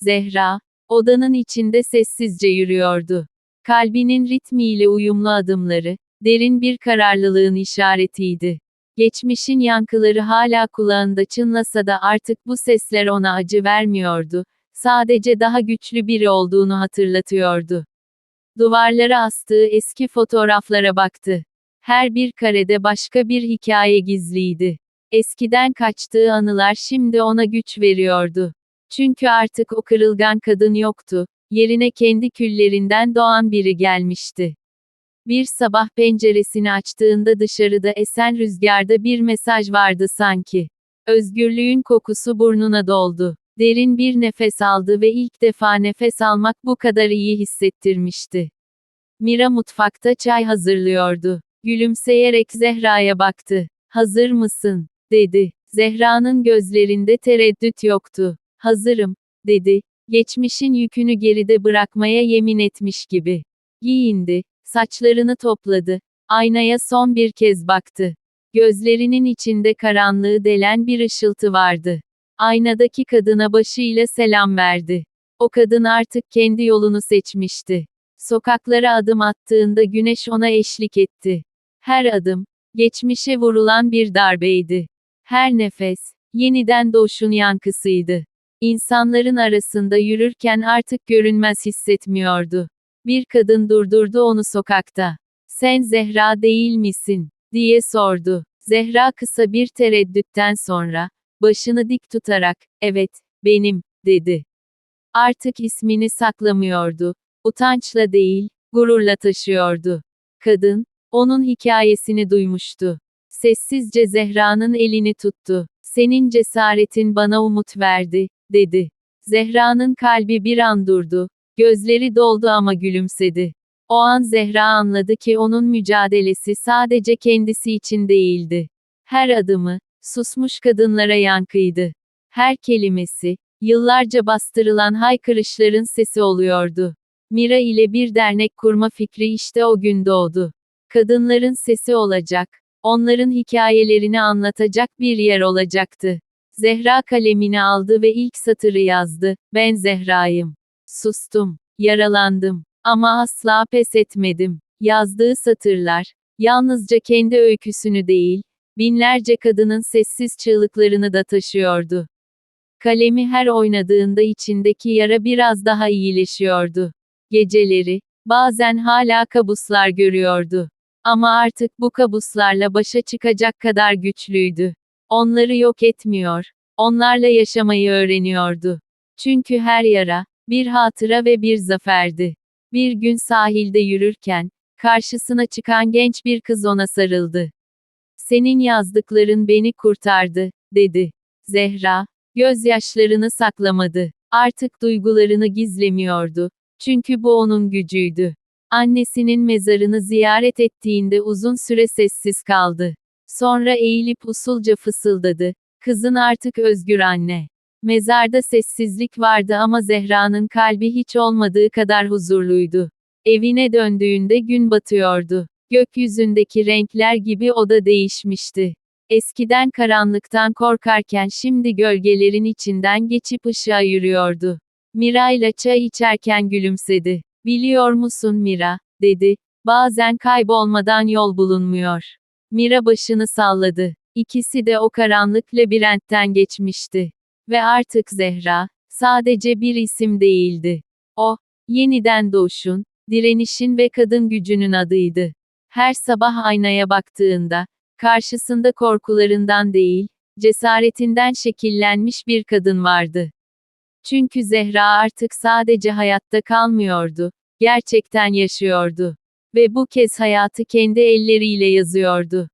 Zehra, odanın içinde sessizce yürüyordu. Kalbinin ritmiyle uyumlu adımları, derin bir kararlılığın işaretiydi. Geçmişin yankıları hala kulağında çınlasa da artık bu sesler ona acı vermiyordu. Sadece daha güçlü biri olduğunu hatırlatıyordu. Duvarlara astığı eski fotoğraflara baktı. Her bir karede başka bir hikaye gizliydi. Eskiden kaçtığı anılar şimdi ona güç veriyordu. Çünkü artık o kırılgan kadın yoktu. Yerine kendi küllerinden doğan biri gelmişti. Bir sabah penceresini açtığında dışarıda esen rüzgarda bir mesaj vardı sanki. Özgürlüğün kokusu burnuna doldu. Derin bir nefes aldı ve ilk defa nefes almak bu kadar iyi hissettirmişti. Mira mutfakta çay hazırlıyordu. Gülümseyerek Zehra'ya baktı. Hazır mısın? dedi. Zehra'nın gözlerinde tereddüt yoktu. Hazırım, dedi. Geçmişin yükünü geride bırakmaya yemin etmiş gibi. Giyindi, saçlarını topladı. Aynaya son bir kez baktı. Gözlerinin içinde karanlığı delen bir ışıltı vardı. Aynadaki kadına başıyla selam verdi. O kadın artık kendi yolunu seçmişti. Sokaklara adım attığında güneş ona eşlik etti. Her adım, geçmişe vurulan bir darbeydi. Her nefes, yeniden doğuşun yankısıydı. İnsanların arasında yürürken artık görünmez hissetmiyordu. Bir kadın durdurdu onu sokakta. Sen Zehra değil misin? diye sordu. Zehra kısa bir tereddütten sonra, başını dik tutarak, evet, benim, dedi. Artık ismini saklamıyordu. Utançla değil, gururla taşıyordu. Kadın, onun hikayesini duymuştu. Sessizce Zehra'nın elini tuttu. Senin cesaretin bana umut verdi, dedi. Zehra'nın kalbi bir an durdu. Gözleri doldu ama gülümsedi. O an Zehra anladı ki onun mücadelesi sadece kendisi için değildi. Her adımı, susmuş kadınlara yankıydı. Her kelimesi, yıllarca bastırılan haykırışların sesi oluyordu. Mira ile bir dernek kurma fikri işte o gün doğdu. Kadınların sesi olacak, onların hikayelerini anlatacak bir yer olacaktı. Zehra kalemini aldı ve ilk satırı yazdı. Ben Zehra'yım. Sustum, yaralandım ama asla pes etmedim. Yazdığı satırlar, yalnızca kendi öyküsünü değil, binlerce kadının sessiz çığlıklarını da taşıyordu. Kalemi her oynadığında içindeki yara biraz daha iyileşiyordu. Geceleri, bazen hala kabuslar görüyordu. Ama artık bu kabuslarla başa çıkacak kadar güçlüydü. Onları yok etmiyor, onlarla yaşamayı öğreniyordu. Çünkü her yara, bir hatıra ve bir zaferdi. Bir gün sahilde yürürken, karşısına çıkan genç bir kız ona sarıldı. Senin yazdıkların beni kurtardı, dedi. Zehra, gözyaşlarını saklamadı. Artık duygularını gizlemiyordu. Çünkü bu onun gücüydü. Annesinin mezarını ziyaret ettiğinde uzun süre sessiz kaldı. Sonra eğilip usulca fısıldadı. Kızın artık özgür anne. Mezarda sessizlik vardı ama Zehra'nın kalbi hiç olmadığı kadar huzurluydu. Evine döndüğünde gün batıyordu. Gökyüzündeki renkler gibi o da değişmişti. Eskiden karanlıktan korkarken şimdi gölgelerin içinden geçip ışığa yürüyordu. Mira ile çay içerken gülümsedi. Biliyor musun Mira, dedi. Bazen kaybolmadan yol bulunmuyor. Mira başını salladı. İkisi de o karanlık labirentten geçmişti. Ve artık Zehra, sadece bir isim değildi. O, yeniden doğuşun, direnişin ve kadın gücünün adıydı. Her sabah aynaya baktığında, karşısında korkularından değil, cesaretinden şekillenmiş bir kadın vardı. Çünkü Zehra artık sadece hayatta kalmıyordu, gerçekten yaşıyordu. Ve bu kez hayatı kendi elleriyle yazıyordu.